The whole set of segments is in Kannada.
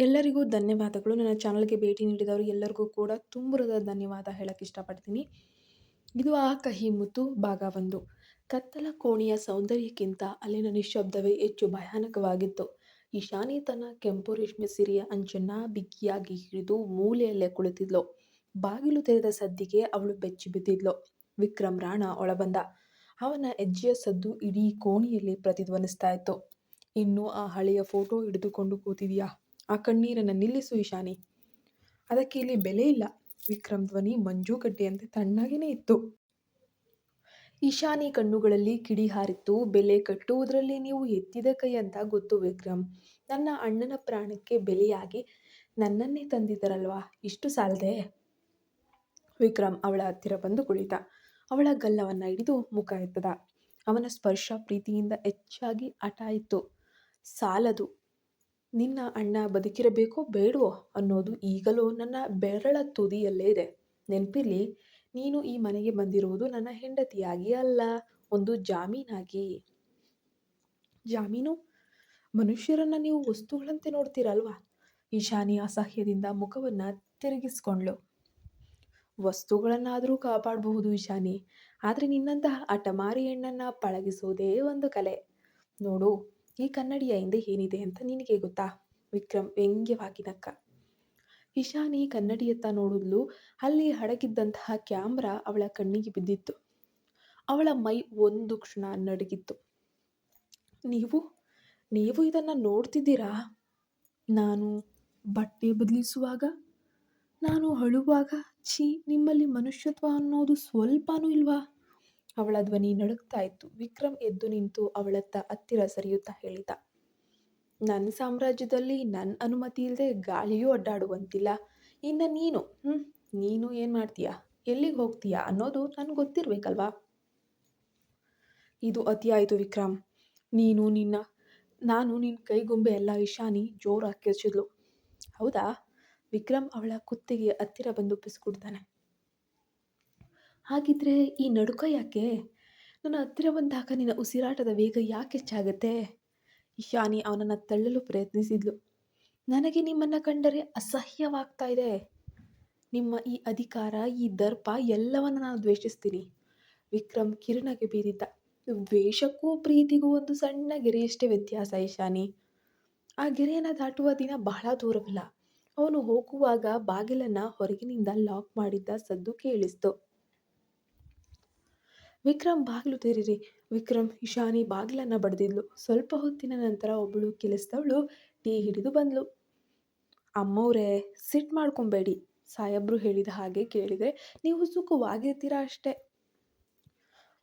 ಎಲ್ಲರಿಗೂ ಧನ್ಯವಾದಗಳು. ನನ್ನ ಚಾನಲ್ಗೆ ಭೇಟಿ ನೀಡಿದವರು ಎಲ್ಲರಿಗೂ ಕೂಡ ತುಂಬುರದ ಧನ್ಯವಾದ ಹೇಳಕ್ಕೆ ಇಷ್ಟಪಡ್ತೀನಿ. ಇದು ಆ ಕಹಿ ಮುತ್ತು ಭಾಗ ಒಂದು. ಕತ್ತಲ ಕೋಣೆಯ ಸೌಂದರ್ಯಕ್ಕಿಂತ ಅಲ್ಲಿನ ನಿಶ್ಶಬ್ದವೇ ಹೆಚ್ಚು ಭಯಾನಕವಾಗಿತ್ತು. ಈಶಾನಿ ತನ್ನ ಕೆಂಪು ರೇಷ್ಮೆ ಸಿರಿಯ ಅಂಚನ್ನ ಬಿಗಿಯಾಗಿ ಹಿಡಿದು ಮೂಲೆಯಲ್ಲೇ ಕುಳಿತಿದ್ಲು. ಬಾಗಿಲು ತೆರೆದ ಸದ್ದಿಗೆ ಅವಳು ಬೆಚ್ಚಿ ಬಿದ್ದಿದ್ಲು. ವಿಕ್ರಮ್ ರಾಣ ಒಳಬಂದ. ಅವನ ಹೆಜ್ಜೆಯ ಸದ್ದು ಇಡೀ ಕೋಣೆಯಲ್ಲಿ ಪ್ರತಿಧ್ವನಿಸ್ತಾ ಇತ್ತು. ಇನ್ನು ಆ ಹಳೆಯ ಫೋಟೋ ಹಿಡಿದುಕೊಂಡು ಕೂತಿದೆಯಾ? ಆ ಕಣ್ಣೀರನ್ನು ನಿಲ್ಲಿಸು ಈಶಾನಿ. ಅದಕ್ಕೆ ಇಲ್ಲಿ ಬೆಲೆ ಇಲ್ಲ. ವಿಕ್ರಮ್ ಧ್ವನಿ ಮಂಜುಗಡ್ಡೆಯಂತೆ ತಣ್ಣಗೇನೆ ಇತ್ತು. ಈಶಾನಿ ಕಣ್ಣುಗಳಲ್ಲಿ ಕಿಡಿ ಹಾರಿತ್ತು. ಬೆಲೆ ಕಟ್ಟುವುದರಲ್ಲಿ ನೀವು ಎತ್ತಿದ ಕೈ ಅಂತ ಗೊತ್ತು ವಿಕ್ರಮ್. ನನ್ನ ಅಣ್ಣನ ಪ್ರಾಣಕ್ಕೆ ಬೆಲೆಯಾಗಿ ನನ್ನನ್ನೇ ತಂದಿದ್ದರಲ್ವಾ? ಇಷ್ಟು ಸಾಲದೆ? ವಿಕ್ರಮ್ ಅವಳ ಹತ್ತಿರ ಬಂದು ಕುಳಿತ. ಅವಳ ಗಲ್ಲವನ್ನ ಹಿಡಿದು ಮುಖ ಎತ್ತದ. ಅವನ ಸ್ಪರ್ಶ ಪ್ರೀತಿಯಿಂದ ಹೆಚ್ಚಾಗಿ ಹಠ ಇತ್ತು. ಸಾಲದು. ನಿನ್ನ ಅಣ್ಣ ಬದುಕಿರಬೇಕೋ ಬೇಡವೋ ಅನ್ನೋದು ಈಗಲೂ ನನ್ನ ಬೆರಳ ತುದಿಯಲ್ಲೇ ಇದೆ. ನೆನಪಿರ್ಲಿ, ನೀನು ಈ ಮನೆಗೆ ಬಂದಿರುವುದು ನನ್ನ ಹೆಂಡತಿಯಾಗಿ ಅಲ್ಲ, ಒಂದು ಜಾಮೀನಾಗಿ. ಜಾಮೀನು? ಮನುಷ್ಯರನ್ನ ನೀವು ವಸ್ತುಗಳಂತೆ ನೋಡ್ತೀರಲ್ವಾ? ಈಶಾನಿ ಅಸಹ್ಯದಿಂದ ಮುಖವನ್ನ ತಿರುಗಿಸ್ಕೊಂಡ್ಳು ವಸ್ತುಗಳನ್ನಾದರೂ ಕಾಪಾಡಬಹುದು ಈಶಾನಿ ಆದರೆ ನಿನ್ನಂತಹ ಅಟಮಾರಿ ಹೆಣ್ಣನ್ನು ಪಳಗಿಸೋದೇ ಒಂದು ಕಲೆ. ನೋಡು ಈ ಕನ್ನಡಿಯ ಹಿಂದೆ ಏನಿದೆ ಅಂತ ನಿನಗೆ ಗೊತ್ತಾ? ವಿಕ್ರಮ್ ವ್ಯಂಗ್ಯವಾಗಿ ನಕ್ಕ ಇಶಾನಿ ಕನ್ನಡಿಯತ್ತ ನೋಡಿದ್ಲು. ಅಲ್ಲಿ ಹಡಗಿದ್ದಂತಹ ಕ್ಯಾಮ್ರಾ ಅವಳ ಕಣ್ಣಿಗೆ ಬಿದ್ದಿತ್ತು. ಅವಳ ಮೈ ಒಂದು ಕ್ಷಣ ನಡಗಿತ್ತು. ನೀವು? ನೀವು ಇದನ್ನು ನೋಡ್ತಿದ್ದೀರಾ? ನಾನು ಬಟ್ಟೆ ಬದಲಿಸುವಾಗ? ನಾನು ಅಳುವಾಗ? ಛೀ, ನಿಮ್ಮಲ್ಲಿ ಮನುಷ್ಯತ್ವ ಅನ್ನೋದು ಸ್ವಲ್ಪನೂ ಇಲ್ವಾ? ಅವಳ ಧ್ವನಿ ನಡುಗ್ತಾ ಇತ್ತು ವಿಕ್ರಮ್ ಎದ್ದು ನಿಂತು ಅವಳತ್ತ ಹತ್ತಿರ ಸರಿಯುತ್ತಾ ಹೇಳಿದ ನನ್ನ ಸಾಮ್ರಾಜ್ಯದಲ್ಲಿ ನನ್ನ ಅನುಮತಿ ಇಲ್ಲದೆ ಗಾಳಿಯೂ ಅಡ್ಡಾಡುವಂತಿಲ್ಲ. ಇನ್ನು ನೀನು ಹ್ಞೂ ನೀನು ಏನು ಮಾಡ್ತೀಯಾ? ಎಲ್ಲಿಗೆ ಹೋಗ್ತೀಯಾ ಅನ್ನೋದು ನನಗೆ ಗೊತ್ತಿರಬೇಕಲ್ವಾ? ಇದು ಅತಿಯಾಯಿತು ವಿಕ್ರಮ್. ನೀನು ನಿನ್ನ, ನಾನು ನಿನ್ನ ಕೈಗೊಂಬೆ ಎಲ್ಲ ಇಶಾನಿ, ಜೋರಾಗಿ ಕೆರ್ಚಿದ್ಲು ಹೌದಾ? ವಿಕ್ರಮ್ ಅವಳ ಕುತ್ತಿಗೆ ಹತ್ತಿರ ಬಂದು ಪಿಸ್ಕೊಡ್ತಾನೆ ಹಾಗಿದ್ರೆ ಈ ನಡುಕ ಯಾಕೆ? ನನ್ನ ಹತ್ತಿರ ಬಂದಾಗ ನಿನ್ನ ಉಸಿರಾಟದ ವೇಗ ಯಾಕೆ ಹೆಚ್ಚಾಗುತ್ತೆ? ಇಶಾನಿ ಅವನನ್ನು ತಳ್ಳಲು ಪ್ರಯತ್ನಿಸಿದ್ಲು. ನನಗೆ ನಿಮ್ಮನ್ನು ಕಂಡರೆ ಅಸಹ್ಯವಾಗ್ತಾ ಇದೆ. ನಿಮ್ಮ ಈ ಅಧಿಕಾರ, ಈ ದರ್ಪ ಎಲ್ಲವನ್ನು ನಾನು ದ್ವೇಷಿಸ್ತೀನಿ. ವಿಕ್ರಮ್ ಕಿರಣಗೆ ಬೀರಿದ್ದ. ದ್ವೇಷಕ್ಕೂ ಪ್ರೀತಿಗೂ ಒಂದು ಸಣ್ಣ ಗೆರೆಯಷ್ಟೇ ವ್ಯತ್ಯಾಸ ಇಶಾನಿ ಆ ಗೆರೆಯನ್ನು ದಾಟುವ ದಿನ ಬಹಳ ದೂರವಿಲ್ಲ. ಅವನು ಹೋಗುವಾಗ ಬಾಗಿಲನ್ನು ಹೊರಗಿನಿಂದ ಲಾಕ್ ಮಾಡಿದ್ದ ಸದ್ದು ಕೇಳಿಸ್ತು. ವಿಕ್ರಮ್ ಬಾಗಿಲು ತೆರೀರಿ. ವಿಕ್ರಮ್ ಇಶಾನಿ ಬಾಗಿಲನ್ನು ಬಡ್ದಿದ್ಲು. ಸ್ವಲ್ಪ ಹೊತ್ತಿನ ನಂತರ ಒಬ್ಬಳು ಕೆಲಸದವಳು ಟೀ ಹಿಡಿದು ಬಂದ್ಲು. ಅಮ್ಮವ್ರೇ, ಸಿಟ್ಟು ಮಾಡ್ಕೊಬೇಡಿ, ಸಾಯಬ್ರು ಹೇಳಿದ ಹಾಗೆ ಕೇಳಿದರೆ ನೀವು ಸುಖವಾಗಿರ್ತೀರಾ ಅಷ್ಟೇ.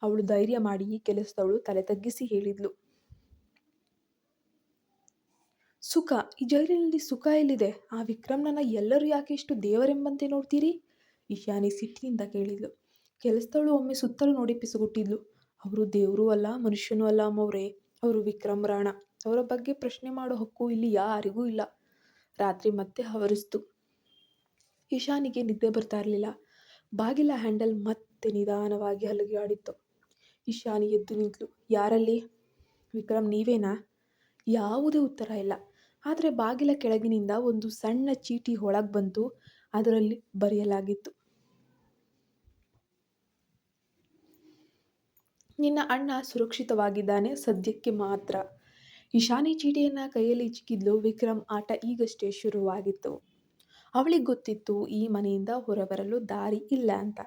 ಅವಳು ಧೈರ್ಯ ಮಾಡಿ ಕೆಲಸದವಳು ತಲೆ ತಗ್ಗಿಸಿ ಹೇಳಿದ್ಲು. ಸುಖ, ಈ ಜೈಲಿನಲ್ಲಿ ಸುಖ ಎಲ್ಲಿದೆ? ಆ ವಿಕ್ರಮ್ನನ್ನ ಎಲ್ಲರೂ ಯಾಕೆ ಇಷ್ಟು ದೇವರೆಂಬಂತೆ ನೋಡ್ತೀರಿ? ಇಶಾನಿ ಸಿಟ್ಟಿನಿಂದ ಕೇಳಿದ್ಲು. ಕೆಲಸದವಳು ಒಮ್ಮೆ ಸುತ್ತಲೂ ನೋಡಿ ಪಿಸುಗುಟ್ಟಿದ್ಲು. ಅವರು ದೇವರೂ ಅಲ್ಲ, ಮನುಷ್ಯನೂ ಅಲ್ಲ ಅಮ್ಮವ್ರೆ. ಅವರು ವಿಕ್ರಮ್ ರಾಣ. ಅವರ ಬಗ್ಗೆ ಪ್ರಶ್ನೆ ಮಾಡೋ ಹಕ್ಕು ಇಲ್ಲಿ ಯಾರಿಗೂ ಇಲ್ಲ. ರಾತ್ರಿ ಮತ್ತೆ ಹವರಿಸ್ತು. ಇಶಾನಿಗೆ ನಿದ್ದೆ ಬರ್ತಾ ಇರಲಿಲ್ಲ. ಬಾಗಿಲ ಹ್ಯಾಂಡಲ್ ಮತ್ತೆ ನಿಧಾನವಾಗಿ ಹಲಗೆ ಆಡಿತ್ತು. ಇಶಾನಿ ಎದ್ದು ನಿಂತಳು ಯಾರಲ್ಲಿ? ವಿಕ್ರಮ್, ನೀವೇನಾ? ಯಾವುದೇ ಉತ್ತರ ಇಲ್ಲ. ಆದರೆ ಬಾಗಿಲ ಕೆಳಗಿನಿಂದ ಒಂದು ಸಣ್ಣ ಚೀಟಿ ಒಳಗೆ ಬಂತು. ಅದರಲ್ಲಿ ಬರೆಯಲಾಗಿತ್ತು. ನಿನ್ನ ಅಣ್ಣ ಸುರಕ್ಷಿತವಾಗಿದ್ದಾನೆ ಸದ್ಯಕ್ಕೆ ಮಾತ್ರ. ಇಶಾನಿ ಚೀಟಿಯನ್ನು ಕೈಯಲ್ಲಿ ಚಿಕ್ಕಿದ್ಲು ವಿಕ್ರಮ್, ಆಟ ಈಗಷ್ಟೇ ಶುರುವಾಗಿತ್ತು. ಅವಳಿಗೆ ಗೊತ್ತಿತ್ತು ಈ ಮನೆಯಿಂದ ಹೊರಬರಲು ದಾರಿ ಇಲ್ಲ ಅಂತ.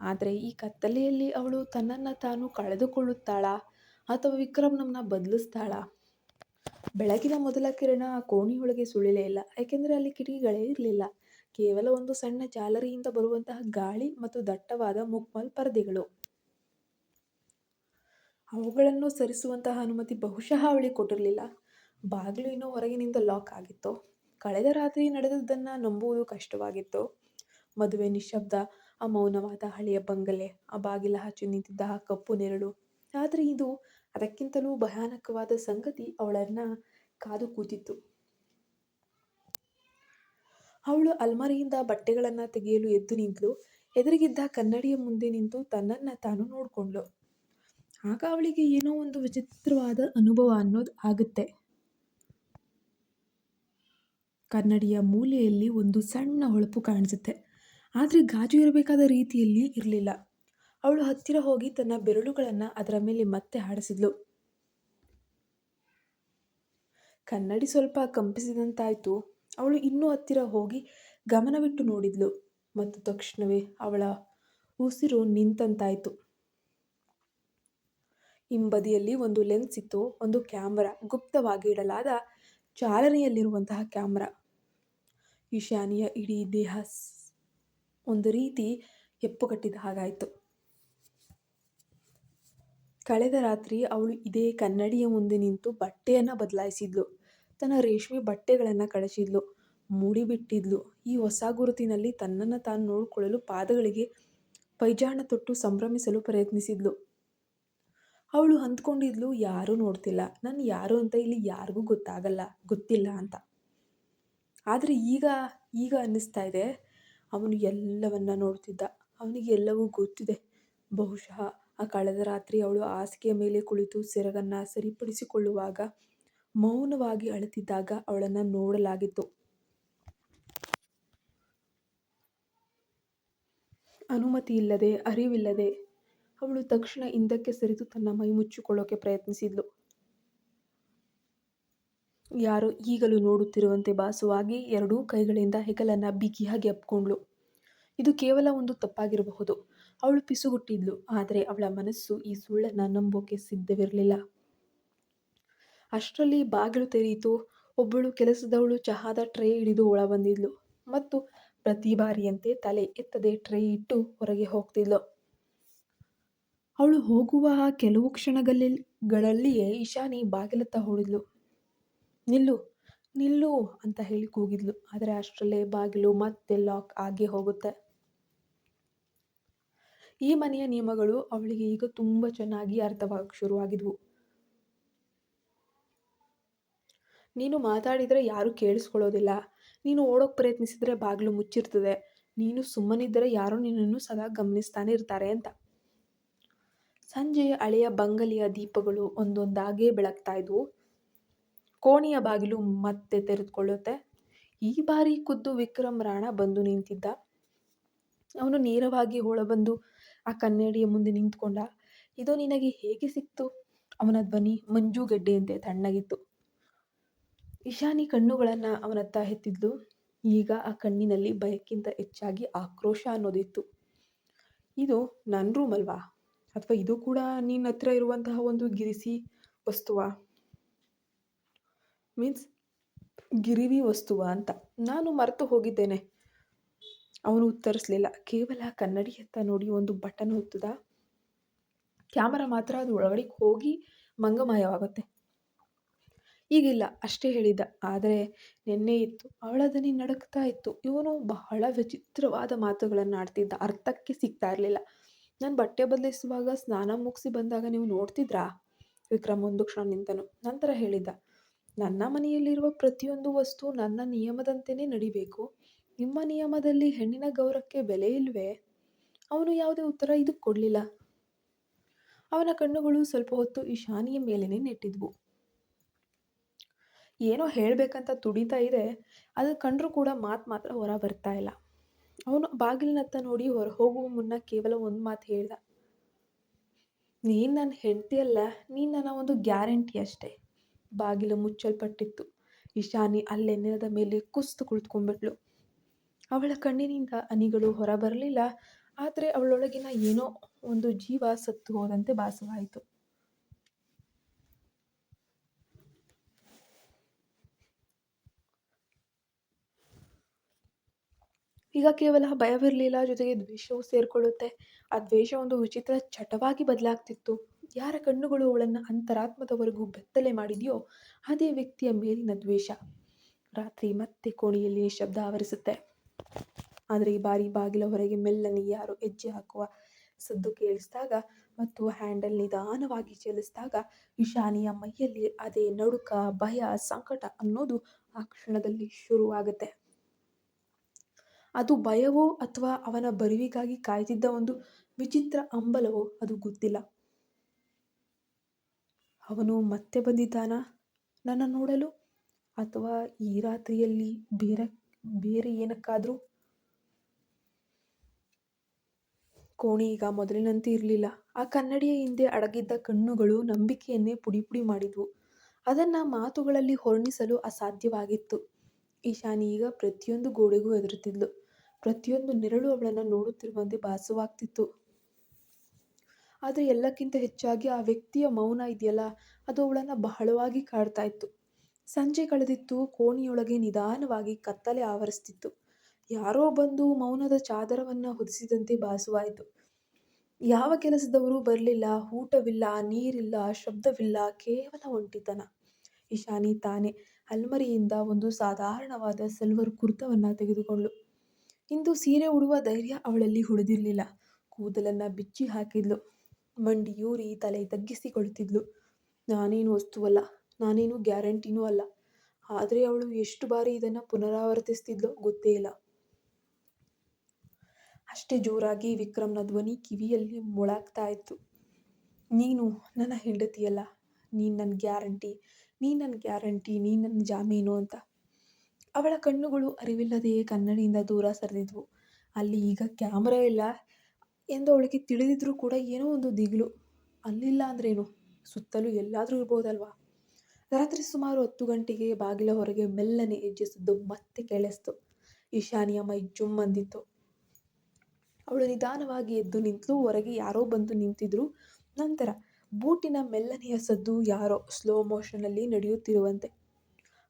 ಆದರೆ ಈ ಕತ್ತಲೆಯಲ್ಲಿ ಅವಳು ತನ್ನನ್ನು ತಾನು ಕಳೆದುಕೊಳ್ಳುತ್ತಾಳಾ ಅಥವಾ ವಿಕ್ರಮ್ ನಮ್ಮನ್ನ ಬದಲಿಸ್ತಾಳಾ? ಬೆಳಗಿನ ಮೊದಲ ಕಿರಣ ಕೋಣೆಯೊಳಗೆ ಸುಳಿಲೇ ಇಲ್ಲ. ಯಾಕೆಂದರೆ ಅಲ್ಲಿ ಕಿಟಕಿಗಳೇ ಇರಲಿಲ್ಲ. ಕೇವಲ ಒಂದು ಸಣ್ಣ ಜಾಲರಿಯಿಂದ ಬರುವಂತಹ ಗಾಳಿ ಮತ್ತು ದಟ್ಟವಾದ ಮುಕ್ಮಲ್ ಪರದೆಗಳು. ಅವುಗಳನ್ನು ಸರಿಸುವಂತಹ ಅನುಮತಿ ಬಹುಶಃ ಅವಳಿಗೆ ಕೊಟ್ಟಿರಲಿಲ್ಲ. ಬಾಗಿಲು ಇನ್ನೂ ಹೊರಗಿನಿಂದ ಲಾಕ್ ಆಗಿತ್ತು. ಕಳೆದ ರಾತ್ರಿ ನಡೆದದ್ದನ್ನು ನಂಬುವುದು ಕಷ್ಟವಾಗಿತ್ತು. ಮದುವೆ ನಿಶ್ಶಬ್ದ, ಆ ಮೌನವಾದ ಹಳೆಯ ಬಂಗಲೆ, ಆ ಬಾಗಿಲ ಹಚ್ಚಿ ನಿಂತಿದ್ದ ಆ ಕಪ್ಪು ನೆರಳು. ಆದರೆ ಇದು ಅದಕ್ಕಿಂತಲೂ ಭಯಾನಕವಾದ ಸಂಗತಿ ಅವಳನ್ನು ಕಾದು ಕೂತಿತ್ತು. ಅವಳು ಅಲ್ಮಾರಿಯಿಂದ ಬಟ್ಟೆಗಳನ್ನು ತೆಗೆಯಲು ಎದ್ದು ನಿಂತಳು ಎದುರಿಗಿದ್ದ ಕನ್ನಡಿಯ ಮುಂದೆ ನಿಂತು ತನ್ನನ್ನು ತಾನು ನೋಡಿಕೊಂಡ್ಳು. ಆಗ ಅವಳಿಗೆ ಏನೋ ಒಂದು ವಿಚಿತ್ರವಾದ ಅನುಭವ ಅನ್ನೋದು ಆಗುತ್ತೆ. ಕನ್ನಡಿಯ ಮೂಲೆಯಲ್ಲಿ ಒಂದು ಸಣ್ಣ ಹೊಳಪು ಕಾಣಿಸುತ್ತೆ. ಆದರೆ ಗಾಜು ಇರಬೇಕಾದ ರೀತಿಯಲ್ಲಿ ಇರಲಿಲ್ಲ. ಅವಳು ಹತ್ತಿರ ಹೋಗಿ ತನ್ನ ಬೆರಳುಗಳನ್ನು ಅದರ ಮೇಲೆ ಮತ್ತೆ ಹಾಡಿಸಿದ್ಲು. ಕನ್ನಡಿ ಸ್ವಲ್ಪ ಕಂಪಿಸಿದಂತಾಯಿತು. ಅವಳು ಇನ್ನೂ ಹತ್ತಿರ ಹೋಗಿ ಗಮನವಿಟ್ಟು ನೋಡಿದ್ಲು. ಮತ್ತು ತಕ್ಷಣವೇ ಅವಳ ಉಸಿರು ನಿಂತಂತಾಯ್ತು. ಹಿಂಬದಿಯಲ್ಲಿ ಒಂದು ಲೆನ್ಸ್ ಇತ್ತು, ಒಂದು ಕ್ಯಾಮರಾ, ಗುಪ್ತವಾಗಿ ಇಡಲಾದ ಚಾಲನೆಯಲ್ಲಿರುವಂತಹ ಕ್ಯಾಮ್ರಾ. ಈಶಾನಿಯ ಇಡೀ ದೇಹ ಒಂದು ರೀತಿ ಹೆಪ್ಪುಗಟ್ಟಿದ ಹಾಗಾಯಿತು. ಕಳೆದ ರಾತ್ರಿ ಅವಳು ಇದೇ ಕನ್ನಡಿಯ ಮುಂದೆ ನಿಂತು ಬಟ್ಟೆಯನ್ನು ಬದಲಾಯಿಸಿದ್ಲು. ತನ್ನ ರೇಷ್ಮೆ ಬಟ್ಟೆಗಳನ್ನು ಕಳಿಸಿದ್ಲು ಮೂಡಿಬಿಟ್ಟಿದ್ಲು. ಈ ಹೊಸ ಗುರುತಿನಲ್ಲಿ ತನ್ನನ್ನು ತಾನು ನೋಡಿಕೊಳ್ಳಲು ಪಾದಗಳಿಗೆ ಪೈಜಾಣ ತೊಟ್ಟು ಸಂಭ್ರಮಿಸಲು ಪ್ರಯತ್ನಿಸಿದ್ಲು. ಅವಳು ಅಂದ್ಕೊಂಡಿದ್ಲು, ಯಾರೂ ನೋಡ್ತಿಲ್ಲ. ನಾನು ಯಾರು ಅಂತ ಇಲ್ಲಿ ಯಾರಿಗೂ ಗೊತ್ತಾಗಲ್ಲ, ಗೊತ್ತಿಲ್ಲ ಅಂತ. ಆದರೆ ಈಗ ಈಗ ಅನ್ನಿಸ್ತಾ ಇದೆ, ಅವನು ಎಲ್ಲವನ್ನ ನೋಡ್ತಿದ್ದ. ಅವನಿಗೆ ಎಲ್ಲವೂ ಗೊತ್ತಿದೆ. ಬಹುಶಃ ಆ ಕಳೆದ ರಾತ್ರಿ ಅವಳು ಹಾಸಿಗೆಯ ಮೇಲೆ ಕುಳಿತು ಸೆರಗನ್ನು ಸರಿಪಡಿಸಿಕೊಳ್ಳುವಾಗ ಮೌನವಾಗಿ ಅಳುತ್ತಿದ್ದಾಗ ಅವಳನ್ನು ನೋಡಲಾಗಿತ್ತು. ಅನುಮತಿ ಇಲ್ಲದೆ, ಅರಿವಿಲ್ಲದೆ ಅವಳು ತಕ್ಷಣ ಹಿಂದಕ್ಕೆ ಸರಿದು ತನ್ನ ಮೈ ಮುಚ್ಚಿಕೊಳ್ಳೋಕೆ ಪ್ರಯತ್ನಿಸಿದ್ಲು. ಯಾರೋ ಈಗಲೂ ನೋಡುತ್ತಿರುವಂತೆ ಭಾಸವಾಗಿ ಎರಡೂ ಕೈಗಳಿಂದ ಹೆಗಲನ್ನು ಬಿಗಿಯಾಗಿ ಅಪ್ಕೊಂಡ್ಳು. ಇದು ಕೇವಲ ಒಂದು ತಪ್ಪಾಗಿರಬಹುದು. ಅವಳು ಪಿಸುಗುಟ್ಟಿದ್ಲು, ಆದರೆ ಅವಳ ಮನಸ್ಸು ಈ ಸುಳ್ಳನ್ನು ನಂಬೋಕೆ ಸಿದ್ಧವಿರಲಿಲ್ಲ. ಅಷ್ಟರಲ್ಲಿ ಬಾಗಿಲು ತೆರೆಯಿತು. ಒಬ್ಬಳು ಕೆಲಸದವಳು ಚಹಾದ ಟ್ರೇ ಹಿಡಿದು ಒಳ ಬಂದಿದ್ಲು ಮತ್ತು ಪ್ರತಿ ಬಾರಿಯಂತೆ ತಲೆ ಎತ್ತದೆ ಟ್ರೇ ಇಟ್ಟು ಹೊರಗೆ ಹೋಗ್ತಿದ್ಲು. ಅವಳು ಹೋಗುವ ಕೆಲವು ಕ್ಷಣಗಳಲ್ಲಿಯೇ ಇಶಾನಿ ಬಾಗಿಲತ್ತ ಹೋಳಿದ್ಲು ನಿಲ್ಲು ನಿಲ್ಲು ಅಂತ ಹೇಳಿ ಕೂಗಿದ್ಲು. ಆದರೆ ಅಷ್ಟರಲ್ಲೇ ಬಾಗಿಲು ಮತ್ತೆ ಲಾಕ್ ಆಗಿ ಹೋಗುತ್ತೆ. ಈ ಮನೆಯ ನಿಯಮಗಳು ಅವಳಿಗೆ ಈಗ ತುಂಬ ಚೆನ್ನಾಗಿ ಅರ್ಥವಾಗಕ್ಕೆ ಶುರುವಾಗಿದ್ವು. ನೀನು ಮಾತಾಡಿದರೆ ಯಾರೂ ಕೇಳಿಸ್ಕೊಳ್ಳೋದಿಲ್ಲ. ನೀನು ಓಡೋಕೆ ಪ್ರಯತ್ನಿಸಿದರೆ ಬಾಗಿಲು ಮುಚ್ಚಿರ್ತದೆ. ನೀನು ಸುಮ್ಮನಿದ್ದರೆ ಯಾರೋ ನಿನ್ನನ್ನು ಸದಾ ಗಮನಿಸ್ತಾನೆ ಇರ್ತಾರೆ ಅಂತ. ಸಂಜೆಯ ಹಳೆಯ ಬಂಗಲೆಯ ದೀಪಗಳು ಒಂದೊಂದಾಗೇ ಬೆಳಗ್ತಾ ಇದ್ವು. ಕೋಣೆಯ ಬಾಗಿಲು ಮತ್ತೆ ತೆರೆದುಕೊಳ್ಳುತ್ತೆ. ಈ ಬಾರಿ ಖುದ್ದು ವಿಕ್ರಮ್ ರಾಣ ಬಂದು ನಿಂತಿದ್ದ. ಅವನು ನೇರವಾಗಿ ಬಂದು ಆ ಕನ್ನಡಿಯ ಮುಂದೆ ನಿಂತ್ಕೊಂಡ. ಇದು ನಿನಗೆ ಹೇಗೆ ಸಿಕ್ತು? ಅವನ ಧ್ವನಿ ಮಂಜುಗಡ್ಡೆಯಂತೆ ತಣ್ಣಗಿತ್ತು. ಇಶಾನಿ ಕಣ್ಣುಗಳನ್ನು ಅವನತ್ತ ಎತ್ತಿದ್ಲು. ಈಗ ಆ ಕಣ್ಣಿನಲ್ಲಿ ಭಯಕ್ಕಿಂತ ಹೆಚ್ಚಾಗಿ ಆಕ್ರೋಶ ಅನ್ನೋದಿತ್ತು. ಇದು ನನ್ನ ರೂಮ್ ಅಲ್ವಾ ಅಥವಾ ಇದು ಕೂಡ ನಿನ್ನ ಹತ್ರ ಇರುವಂತಹ ಒಂದು ಗಿರಿಸಿ ವಸ್ತುವ? ಮೀನ್ಸ್ ಗಿರಿವಿ ವಸ್ತುವ ಅಂತ. ನಾನು ಮರೆತು ಹೋಗಿದ್ದೇನೆ. ಅವನು ಉತ್ತರಿಸಲಿಲ್ಲ. ಕೇವಲ ಕನ್ನಡಿಯತ್ತ ನೋಡಿ ಒಂದು ಬಟನ್ ಹೊತ್ತದ ಕ್ಯಾಮರಾ ಮಾತ್ರ ಅದು ಒಳಗಡೆ ಹೋಗಿ ಮಂಗಮಯವಾಗುತ್ತೆ. ಈಗಿಲ್ಲ, ಅಷ್ಟೇ ಹೇಳಿದ್ದ. ಆದರೆ ನಿನ್ನೆ ಇತ್ತು ಅವಳ ದನಿ ನಡುಕ್ತಾ ಇತ್ತು. ಇವನು ಬಹಳ ವಿಚಿತ್ರವಾದ ಮಾತುಗಳನ್ನು ಆಡ್ತಿದ್ದ ಅರ್ಥಕ್ಕೆ ಸಿಗ್ತಾ ಇರಲಿಲ್ಲ. ನಾನು ಬಟ್ಟೆ ಬದಲಿಸುವಾಗ ಸ್ನಾನ ಮುಗಿಸಿ ಬಂದಾಗ ನೀವು ನೋಡ್ತಿದ್ರಾ? ವಿಕ್ರಮ್ ಒಂದು ಕ್ಷಣ ನಿಂತನು. ನಂತರ ಹೇಳಿದ್ದ ನನ್ನ ಮನೆಯಲ್ಲಿರುವ ಪ್ರತಿಯೊಂದು ವಸ್ತು ನನ್ನ ನಿಯಮದಂತೆಯೇ ನಡಿಬೇಕು. ನಿಮ್ಮ ನಿಯಮದಲ್ಲಿ ಹೆಣ್ಣಿನ ಗೌರವಕ್ಕೆ ಬೆಲೆ ಇಲ್ವೇ? ಅವನು ಯಾವುದೇ ಉತ್ತರ ಇದಕ್ಕೆ ಕೊಡಲಿಲ್ಲ. ಅವನ ಕಣ್ಣುಗಳು ಸ್ವಲ್ಪ ಹೊತ್ತು ಈಶಾನಿಯ ಮೇಲೇನೆ ನೆಟ್ಟಿದ್ವು. ಏನೋ ಹೇಳಬೇಕಂತ ತುಡಿತಾ ಇದೆ. ಅದು ಕಂಡರೂ ಕೂಡ ಮಾತು ಮಾತ್ರ ಹೊರ ಬರ್ತಾ ಇಲ್ಲ. ಅವನು ಬಾಗಿಲಿನತ್ತ ನೋಡಿ ಹೊರ ಹೋಗುವ ಮುನ್ನ ಕೇವಲ ಒಂದು ಮಾತು ಹೇಳ್ದ. ನೀನು ನನ್ನ ಹೆಂಡತಿಯಲ್ಲ ನೀನು ನನ್ನ ಒಂದು ಗ್ಯಾರಂಟಿ ಅಷ್ಟೇ. ಬಾಗಿಲು ಮುಚ್ಚಲ್ಪಟ್ಟಿತ್ತು. ಇಶಾನಿ ಅಲ್ಲೇ ನೆಲದ ಮೇಲೆ ಕುಸ್ತು ಕುಳಿತುಕೊಂಡ್ಬಿಟ್ಲು. ಅವಳ ಕಣ್ಣಿನಿಂದ ಅನಿಗಳು ಹೊರಬರಲಿಲ್ಲ, ಆದರೆ ಅವಳೊಳಗಿನ ಏನೋ ಒಂದು ಜೀವ ಸತ್ತು ಹೋದಂತೆ ಭಾಸವಾಯಿತು. ಈಗ ಕೇವಲ ಭಯವಿರಲಿಲ್ಲ ಜೊತೆಗೆ ದ್ವೇಷವು ಸೇರಿಕೊಳ್ಳುತ್ತೆ. ಆ ದ್ವೇಷ ಒಂದು ವಿಚಿತ್ರ ಚಟವಾಗಿ ಬದಲಾಗ್ತಿತ್ತು. ಯಾರ ಕಣ್ಣುಗಳು ಅವಳನ್ನು ಅಂತರಾತ್ಮದವರೆಗೂ ಬೆತ್ತಲೆ ಮಾಡಿದೆಯೋ, ಅದೇ ವ್ಯಕ್ತಿಯ ಮೇಲಿನ ದ್ವೇಷ. ರಾತ್ರಿ ಮತ್ತೆ ಕೋಣೆಯಲ್ಲಿ ನಿಶಬ್ದ ಆವರಿಸುತ್ತೆ. ಆದರೆ ಈ ಬಾರಿ ಬಾಗಿಲ ಹೊರಗೆ ಮೆಲ್ಲನೆ ಯಾರು ಹೆಜ್ಜೆ ಹಾಕುವ ಸದ್ದು ಕೇಳಿಸಿದಾಗ ಮತ್ತು ಹ್ಯಾಂಡಲ್ ನಿಧಾನವಾಗಿ ಚಲಿಸಿದಾಗ ಇಶಾನಿಯ ಮೈಯಲ್ಲಿ ಅದೇ ನಡುಕ ಭಯ ಸಂಕಟ ಅನ್ನೋದು ಆ ಕ್ಷಣದಲ್ಲಿ ಶುರುವಾಗುತ್ತೆ. ಅದು ಭಯವೋ ಅಥವಾ ಅವನ ಬರಿವಿಗಾಗಿ ಕಾಯ್ತಿದ್ದ ಒಂದು ವಿಚಿತ್ರ ಅಂಬಲವೋ ಅದು ಗೊತ್ತಿಲ್ಲ. ಅವನು ಮತ್ತೆ ಬಂದಿದ್ದಾನಾ? ನನ್ನ ನೋಡಲು? ಅಥವಾ ಈ ರಾತ್ರಿಯಲ್ಲಿ ಬೇರೆ ಬೇರೆ ಏನಕ್ಕಾದರೂ? ಕೋಣೆ ಈಗ ಮೊದಲಿನಂತೆ ಇರಲಿಲ್ಲ. ಆ ಕನ್ನಡಿಯ ಹಿಂದೆ ಅಡಗಿದ್ದ ಕಣ್ಣುಗಳು ನಂಬಿಕೆಯನ್ನೇ ಪುಡಿ ಪುಡಿ ಮಾಡಿದ್ವು. ಅದನ್ನು ಮಾತುಗಳಲ್ಲಿ ಹೊರಣಿಸಲು ಅಸಾಧ್ಯವಾಗಿತ್ತು. ಈಶಾನಿ ಈಗ ಪ್ರತಿಯೊಂದು ಗೋಡೆಗೂ ಹೆದರುತ್ತಿದ್ಲು. ಪ್ರತಿಯೊಂದು ನೆರಳು ಅವಳನ್ನು ನೋಡುತ್ತಿರುವಂತೆ ಭಾಸವಾಗ್ತಿತ್ತು. ಆದರೆ ಎಲ್ಲಕ್ಕಿಂತ ಹೆಚ್ಚಾಗಿ ಆ ವ್ಯಕ್ತಿಯ ಮೌನ ಇದೆಯಲ್ಲ, ಅದು ಅವಳನ್ನು ಬಹಳವಾಗಿ ಕಾಡ್ತಾ ಇತ್ತು. ಸಂಜೆ ಕಳೆದಿತ್ತು, ಕೋಣೆಯೊಳಗೆ ನಿಧಾನವಾಗಿ ಕತ್ತಲೆ ಆವರಿಸ್ತಿತ್ತು. ಯಾರೋ ಬಂದು ಮೌನದ ಚಾದರವನ್ನು ಹೊದಿಸಿದಂತೆ ಭಾಸವಾಯಿತು. ಯಾವ ಕೆಲಸದವರು ಬರಲಿಲ್ಲ, ಊಟವಿಲ್ಲ, ನೀರಿಲ್ಲ, ಶಬ್ದವಿಲ್ಲ, ಕೇವಲ ಒಂಟಿತನ. ಇಶಾನಿ ತಾನೆ, ಅಲ್ಮರಿಯಿಂದ ಒಂದು ಸಾಧಾರಣವಾದ ಸಲ್ವರ್ ಕುರ್ತವನ್ನು ತೆಗೆದುಕೊಂಡ್ಳು. ಇಂದು ಸೀರೆ ಉಡುವ ಧೈರ್ಯ ಅವಳಲ್ಲಿ ಉಳಿದಿರಲಿಲ್ಲ. ಕೂದಲನ್ನು ಬಿಚ್ಚಿ ಹಾಕಿದ್ಲು. ಮಂಡಿಯೂರಿ ತಲೆ ತಗ್ಗಿಸಿಕೊಳ್ಳುತ್ತಿದ್ಲು ನಾನೇನು ವಸ್ತುವಲ್ಲ, ನಾನೇನು ಗ್ಯಾರಂಟಿನೂ ಅಲ್ಲ. ಆದರೆ ಅವಳು ಎಷ್ಟು ಬಾರಿ ಇದನ್ನು ಪುನರಾವರ್ತಿಸ್ತಿದ್ಲೋ ಗೊತ್ತೇ ಇಲ್ಲ. ಅಷ್ಟೇ ಜೋರಾಗಿ ವಿಕ್ರಮ್ನ ಧ್ವನಿ ಕಿವಿಯಲ್ಲಿ ಮೊಳಾಗ್ತಾ ಇತ್ತು. ನೀನು ನನ್ನ ಹೆಂಡತಿಯಲ್ಲ, ನೀನು ನನ್ನ ಗ್ಯಾರಂಟಿ, ನೀನು ನನ್ನ ಗ್ಯಾರಂಟಿ, ನೀನು ನನ್ನ ಜಾಮೀನು ಅಂತ. ಅವಳ ಕಣ್ಣುಗಳು ಅರಿವಿಲ್ಲದೆಯೇ ಕನ್ನಡಿಯಿಂದ ದೂರ ಸರಿದಿದ್ವು. ಅಲ್ಲಿ ಈಗ ಕ್ಯಾಮ್ರಾ ಇಲ್ಲ ಎಂದು ಅವಳಿಗೆ ತಿಳಿದಿದ್ರೂ ಕೂಡ ಏನೋ ಒಂದು ದಿಗಿಲು. ಅಲ್ಲಿಲ್ಲ ಅಂದ್ರೇನು? ಸುತ್ತಲೂ ಎಲ್ಲಾದರೂ ಇರ್ಬೋದಲ್ವಾ? ರಾತ್ರಿ ಸುಮಾರು ಹತ್ತು ಗಂಟೆಗೆ ಬಾಗಿಲ ಹೊರಗೆ ಮೆಲ್ಲನೆ ಹೆಜ್ಜೆ ಮತ್ತೆ ಕೇಳಿಸ್ತು. ಈಶಾನಿಯ ಮೈ ಜುಮ್ ಅಂದಿತ್ತು. ಅವಳು ನಿಧಾನವಾಗಿ ಎದ್ದು ನಿಂತಲು. ಹೊರಗೆ ಯಾರೋ ಬಂದು ನಿಂತಿದ್ರು. ನಂತರ ಬೂಟಿನ ಮೆಲ್ಲನೆಯ ಸದ್ದು ಯಾರೋ ಸ್ಲೋ ಮೋಷನಲ್ಲಿ ನಡೆಯುತ್ತಿರುವಂತೆ.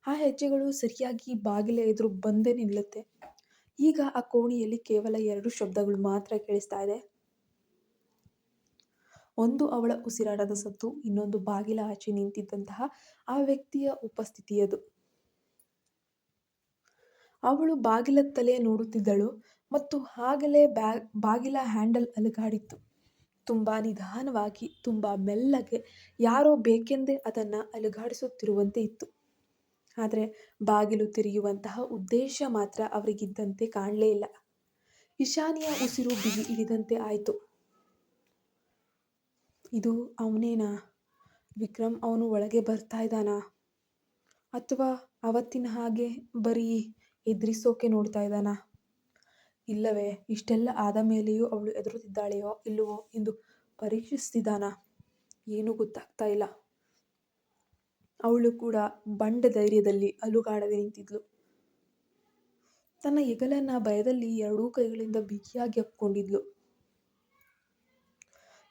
ಆ ಹೆಜ್ಜೆಗಳು ಸರಿಯಾಗಿ ಬಾಗಿಲ ಎದುರು ಬಂದೇ ನಿಲ್ಲುತ್ತೆ. ಈಗ ಆ ಕೋಣೆಯಲ್ಲಿ ಕೇವಲ ಎರಡು ಶಬ್ದಗಳು ಮಾತ್ರ ಕೇಳಿಸ್ತಾ ಇದೆ. ಒಂದು ಅವಳ ಉಸಿರಾಟದ ಸದ್ದು, ಇನ್ನೊಂದು ಬಾಗಿಲ ಆಚೆ ನಿಂತಿದ್ದಂತಹ ಆ ವ್ಯಕ್ತಿಯ ಉಪಸ್ಥಿತಿಯದು ಅವಳು ಬಾಗಿಲ ತಲೆ ನೋಡುತ್ತಿದ್ದಳು ಮತ್ತು ಆಗಲೇ ಬ್ಯಾ, ಬಾಗಿಲ ಹ್ಯಾಂಡಲ್ ಅಲುಗಾಡಿತ್ತು. ತುಂಬ ನಿಧಾನವಾಗಿ, ತುಂಬ ಮೆಲ್ಲಗೆ ಯಾರೋ ಬೇಕೆಂದೇ ಅದನ್ನು ಅಲುಗಾಡಿಸುತ್ತಿರುವಂತೆ ಇತ್ತು. ಆದರೆ ಬಾಗಿಲು ತೆರೆಯುವಂತಹ ಉದ್ದೇಶ ಮಾತ್ರ ಅವರಿಗಿದ್ದಂತೆ ಕಾಣಲೇ ಇಲ್ಲ. ಇಶಾನಿಯ ಉಸಿರು ಬಿಗಿ ಹಿಡಿದಂತೆ ಆಯಿತು. ಇದು ಅವನೇನಾ? ವಿಕ್ರಮ್ ಅವನು ಒಳಗೆ ಬರ್ತಾ ಇದ್ದಾನಾ? ಅಥವಾ ಅವತ್ತಿನ ಹಾಗೆ ಬರೀ ಎದುರಿಸೋಕೆ ನೋಡ್ತಾ ಇದ್ದಾನಾ? ಇಲ್ಲವೇ, ಇಷ್ಟೆಲ್ಲ ಆದ ಮೇಲೆಯೂ ಅವಳು ಎದುರುತ್ತಿದ್ದಾಳೆಯೋ ಇಲ್ಲವೋ ಎಂದು ಪರೀಕ್ಷಿಸ್ತಿದ್ದಾನಾ? ಏನೂ ಗೊತ್ತಾಗ್ತಾ ಇಲ್ಲ. ಅವಳು ಕೂಡ ಬಂಡ ಧೈರ್ಯದಲ್ಲಿ ಅಲುಗಾಡದೆ ನಿಂತಿದ್ಲು. ತನ್ನ ಹೆಗಲನ್ನ ಭಯದಲ್ಲಿ ಎರಡೂ ಕೈಗಳಿಂದ ಬಿಗಿಯಾಗಿ ಅಪ್ಕೊಂಡಿದ್ಲು.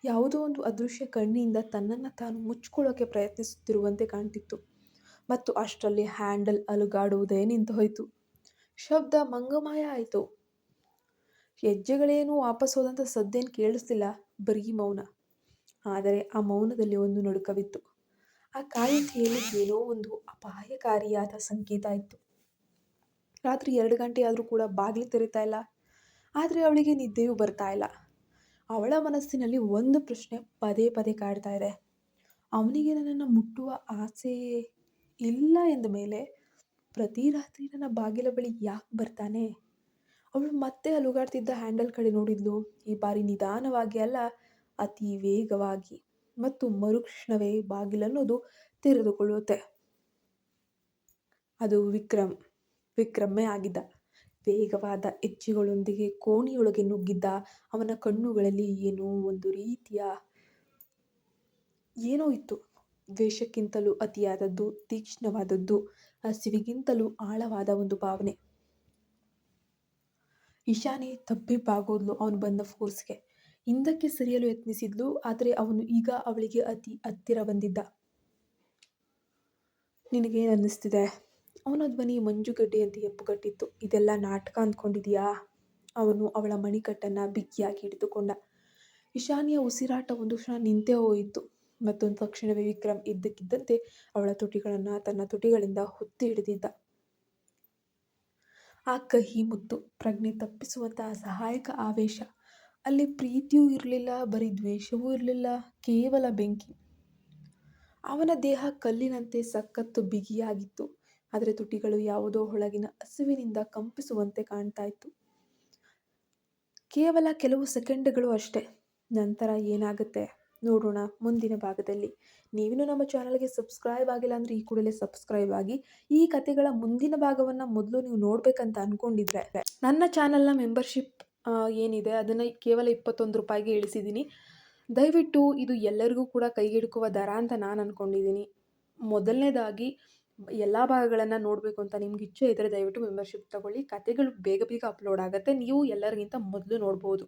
ಯಾವುದೋ ಒಂದು ಅದೃಶ್ಯ ಕಣ್ಣಿನಿಂದ ತನ್ನನ್ನು ತಾನು ಮುಚ್ಚಿಕೊಳ್ಳೋಕೆ ಪ್ರಯತ್ನಿಸುತ್ತಿರುವಂತೆ ಕಾಣ್ತಿತ್ತು. ಮತ್ತು ಅಷ್ಟರಲ್ಲಿ ಹ್ಯಾಂಡಲ್ ಅಲುಗಾಡುವುದೇ ನಿಂತು ಹೋಯಿತು ಶಬ್ದ ಮಂಗಮಾಯ ಆಯಿತು. ಹೆಜ್ಜೆಗಳೇನೂ ವಾಪಸ್ ಹೋದಂಥ ಸದ್ದೇನು ಕೇಳಿಸ್ತಿಲ್ಲ ಬರೀ ಮೌನ. ಆದರೆ ಆ ಮೌನದಲ್ಲಿ ಒಂದು ನಡುಕವಿತ್ತು. ಆ ಕಾಯಿತೆಯಲ್ಲಿ ಏನೋ ಒಂದು ಅಪಾಯಕಾರಿಯಾದ ಸಂಕೇತ ಇತ್ತು. ರಾತ್ರಿ ಎರಡು ಗಂಟೆ ಆದರೂ ಕೂಡ ಬಾಗಿಲು ತೆರೀತಾ ಇಲ್ಲ. ಆದರೆ ಅವಳಿಗೆ ನಿದ್ದೆಯೂ ಬರ್ತಾ ಇಲ್ಲ. ಅವಳ ಮನಸ್ಸಿನಲ್ಲಿ ಒಂದು ಪ್ರಶ್ನೆ ಪದೇ ಪದೇ ಕಾಡ್ತಾ ಇದೆ. ಅವನಿಗೆ ನನ್ನನ್ನು ಮುಟ್ಟುವ ಆಸೆ ಇಲ್ಲ ಎಂದ ಮೇಲೆ ಪ್ರತಿ ರಾತ್ರಿ ನನ್ನ ಬಾಗಿಲ ಬಳಿ ಯಾಕೆ ಬರ್ತಾನೆ? ಅವಳು ಮತ್ತೆ ಅಲುಗಾಡ್ತಿದ್ದ ಹ್ಯಾಂಡಲ್ ಕಡೆ ನೋಡಿದ್ಲು. ಈ ಬಾರಿ ನಿಧಾನವಾಗಿ ಅಲ್ಲ, ಅತಿ ವೇಗವಾಗಿ. ಮತ್ತು ಮರುಕ್ಷಣವೇ ಬಾಗಿಲನ್ನೋದು ತೆರೆದುಕೊಳ್ಳುತ್ತೆ. ಅದು ವಿಕ್ರಮ್ ವಿಕ್ರಮೇ ಆಗಿದ್ದ. ವೇಗವಾದ ಹೆಜ್ಜೆಗಳೊಂದಿಗೆ ಕೋಣಿಯೊಳಗೆ ನುಗ್ಗಿದ್ದ ಅವನ ಕಣ್ಣುಗಳಲ್ಲಿ ಏನೋ ಒಂದು ರೀತಿಯ ಏನೋ ಇತ್ತು. ದ್ವೇಷಕ್ಕಿಂತಲೂ ಅತಿಯಾದದ್ದು, ತೀಕ್ಷ್ಣವಾದದ್ದು, ಹಸಿವಿಗಿಂತಲೂ ಆಳವಾದ ಒಂದು ಭಾವನೆ. ಇಶಾನಿ ತಬ್ಬಿಬ್ಬಾಗೋದ್ಲು ಅವನು ಬಂದ ಫೋರ್ಸ್ಗೆ ಹಿಂದಕ್ಕೆ ಸರಿಯಲು ಯತ್ನಿಸಿದ್ಲು, ಆದರೆ ಅವನು ಈಗ ಅವಳಿಗೆ ಅತಿ ಹತ್ತಿರ ಬಂದಿದ್ದ. ನಿನಗೇನು ಅನ್ನಿಸ್ತಿದೆ ಅವನ ಧ್ವನಿ ಮಂಜುಗಡ್ಡೆಯಂತೆ ಎಪ್ಪುಗಟ್ಟಿತ್ತು. ಇದೆಲ್ಲ ನಾಟಕ ಅಂದ್ಕೊಂಡಿದೀಯಾ? ಅವನು ಅವಳ ಮಣಿಕಟ್ಟನ್ನು ಬಿಗಿಯಾಗಿ ಹಿಡಿದುಕೊಂಡ. ಈಶಾನ್ಯ ಉಸಿರಾಟ ಒಂದು ಕ್ಷಣ ನಿಂತೇ ಹೋಯಿತು. ಮತ್ತೊಂದು ತಕ್ಷಣವೇ ವಿಕ್ರಮ್ ಇದ್ದಕ್ಕಿದ್ದಂತೆ ಅವಳ ತುಟಿಗಳನ್ನು ತನ್ನ ತುಟಿಗಳಿಂದ ಹೊತ್ತಿ ಹಿಡಿದಿದ್ದ. ಆ ಕಹಿ ಮುತ್ತು ಪ್ರಜ್ಞೆ ತಪ್ಪಿಸುವಂತಹ ಸಹಾಯಕ ಆವೇಶ. ಅಲ್ಲಿ ಪ್ರೀತಿಯೂ ಇರಲಿಲ್ಲ, ಬರೀ ದ್ವೇಷವೂ ಇರಲಿಲ್ಲ, ಕೇವಲ ಬೆಂಕಿ. ಅವನ ದೇಹ ಕಲ್ಲಿನಂತೆ ಸಖತ್ತು ಬಿಗಿಯಾಗಿತ್ತು. ಆದರೆ ತುಟಿಗಳು ಯಾವುದೋ ಒಳಗಿನ ಹಸುವಿನಿಂದ ಕಂಪಿಸುವಂತೆ ಕಾಣ್ತಾ ಇತ್ತು ಕೇವಲ ಕೆಲವು ಸೆಕೆಂಡ್ಗಳು ಅಷ್ಟೇ. ನಂತರ ಏನಾಗುತ್ತೆ? ನೋಡೋಣ ಮುಂದಿನ ಭಾಗದಲ್ಲಿ. ನೀವಿನ್ನೂ ನಮ್ಮ ಚಾನಲ್ಗೆ ಸಬ್ಸ್ಕ್ರೈಬ್ ಆಗಿಲ್ಲ ಅಂದರೆ ಈ ಕೂಡಲೇ ಸಬ್ಸ್ಕ್ರೈಬ್ ಆಗಿ, ಈ ಕತೆಗಳ ಮುಂದಿನ ಭಾಗವನ್ನು ಮೊದಲು ನೀವು ನೋಡಬೇಕಂತ ಅಂದ್ಕೊಂಡಿದ್ರೆ ನನ್ನ ಚಾನಲ್ನ ಮೆಂಬರ್ಶಿಪ್ ಏನಿದೆ? ಅದನ್ನು ಕೇವಲ ಇಪ್ಪತ್ತೊಂದು ರೂಪಾಯಿಗೆ ಇಳಿಸಿದ್ದೀನಿ. ದಯವಿಟ್ಟು ಇದು ಎಲ್ಲರಿಗೂ ಕೂಡ ಕೈಗೆಟುಕುವ ದರ ಅಂತ ನಾನು ಅಂದ್ಕೊಂಡಿದ್ದೀನಿ ಮೊದಲನೇದಾಗಿ ಎಲ್ಲ ಭಾಗಗಳನ್ನು ನೋಡಬೇಕು ಅಂತ ನಿಮ್ಗೆ ಇಚ್ಛೆ ಇದ್ದರೆ ದಯವಿಟ್ಟು ಮೆಂಬರ್ಶಿಪ್ ತಗೊಳ್ಳಿ. ಕತೆಗಳು ಬೇಗ ಬೇಗ ಅಪ್ಲೋಡ್ ಆಗುತ್ತೆ. ನೀವು ಎಲ್ಲರಿಗಿಂತ ಮೊದಲು ನೋಡ್ಬೋದು.